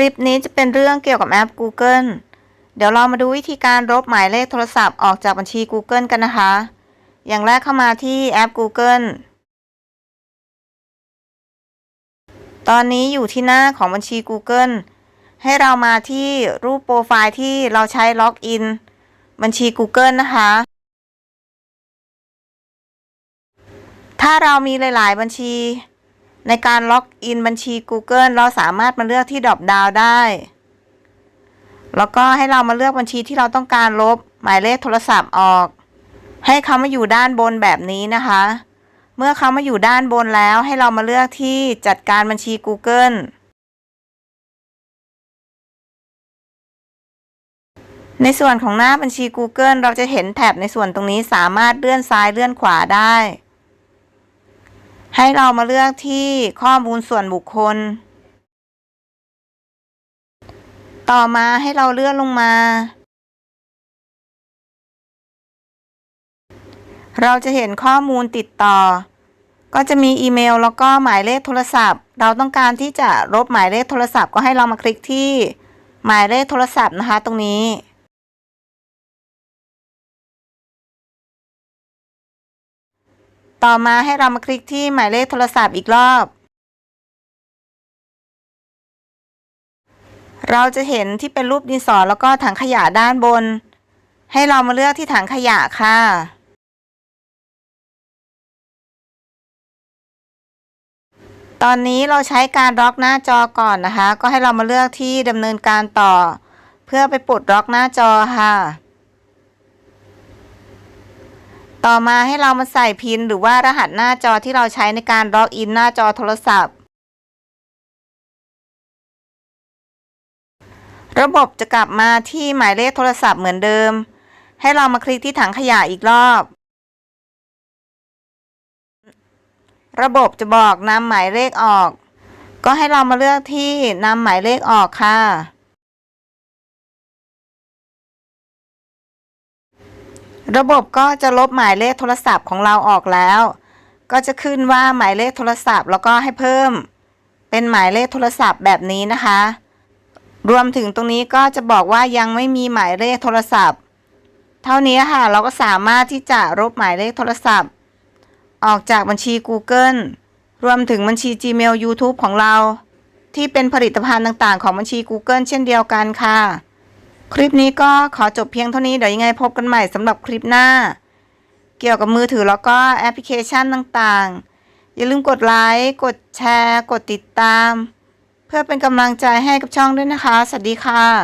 ลิปนี้จะเป็นเรื่องเกี่ยวกับแอป Google เดี๋ยวเรามาดูวิธีการลบหมายเลขโทรศัพท์ออกจากบัญชี Google กันนะคะ อย่างแรกเข้ามาที่แอป Google ตอนนี้อยู่ที่หน้าของบัญชี Google ให้เรามาที่รูปโปรไฟล์ที่เราใช้ล็อกอิน บัญชี Google นะคะ ถ้าเรามีหลาย ๆ บัญชี ในการล็อกอินบัญชี Google เราสามารถมาเลือกที่ดรอปดาวได้ แล้วก็ให้เรามาเลือกบัญชีที่เราต้องการลบ หมายเลขโทรศัพท์ออก ให้เขามาอยู่ด้านบนแบบนี้นะคะ เมื่อเขามาอยู่ด้านบนแล้ว ให้เรามาเลือกที่จัดการบัญชี Google ในส่วนของหน้าบัญชี Google เราจะเห็นแถบในส่วนตรงนี้สามารถเลื่อนซ้ายเลื่อนขวาได้ ให้เรามาเลือกที่ข้อมูลส่วนบุคคล ต่อมาให้เราเลื่อนลงมา เราจะเห็นข้อมูลติดต่อ ก็จะมีอีเมลแล้วก็หมายเลขโทรศัพท์ เราต้องการที่จะลบหมายเลขโทรศัพท์ก็ให้เรามาคลิกที่หมายเลขโทรศัพท์นะคะตรงนี้ ต่อมาให้เรามาคลิกที่หมายเลขโทรศัพท์อีกรอบ เราจะเห็นที่เป็นรูปดินสอแล้วก็ถังขยะด้านบน ให้เรามาเลือกที่ถังขยะค่ะตอนนี้เราใช้การล็อกหน้าจอก่อนนะคะ ก็ให้เรามาเลือกที่ดำเนินการต่อ เพื่อไปปลดล็อกหน้าจอค่ะ ต่อมาให้เรามาใส่พินหรือว่ารหัสหน้าจอที่เราใช้ในการล็อกอินหน้าจอโทรศัพท์ ระบบจะกลับมาที่หมายเลขโทรศัพท์เหมือนเดิม ให้เรามาคลิกที่ถังขยะอีกรอบ ระบบจะบอกนำหมายเลขออก ก็ให้เรามาเลือกที่นำหมายเลขออกค่ะ ระบบก็จะลบหมายเลขโทรศัพท์ของเราออกแล้ว ก็จะขึ้นว่าหมายเลขโทรศัพท์ แล้วก็ให้เพิ่ม เป็นหมายเลขโทรศัพท์แบบนี้นะคะ รวมถึงตรงนี้ก็จะบอกว่ายังไม่มีหมายเลขโทรศัพท์ เท่านี้ค่ะ เราก็สามารถที่จะลบหมายเลขโทรศัพท์ ออกจากบัญชี Google รวมถึงบัญชี Gmail YouTube ของเรา ที่เป็นผลิตภัณฑ์ต่างๆ ของบัญชี Google เช่นเดียวกันค่ะ คลิปนี้ก็ขอจบเพียงเท่านี้เดี๋ยวยังไงพบกันใหม่สำหรับคลิปหน้า เกี่ยวกับมือถือแล้วก็แอปพลิเคชันต่างๆ อย่าลืมกดไลค์กดแชร์ กดติดตาม เพื่อเป็นกำลังใจให้กับช่องด้วยนะคะ สวัสดีค่ะ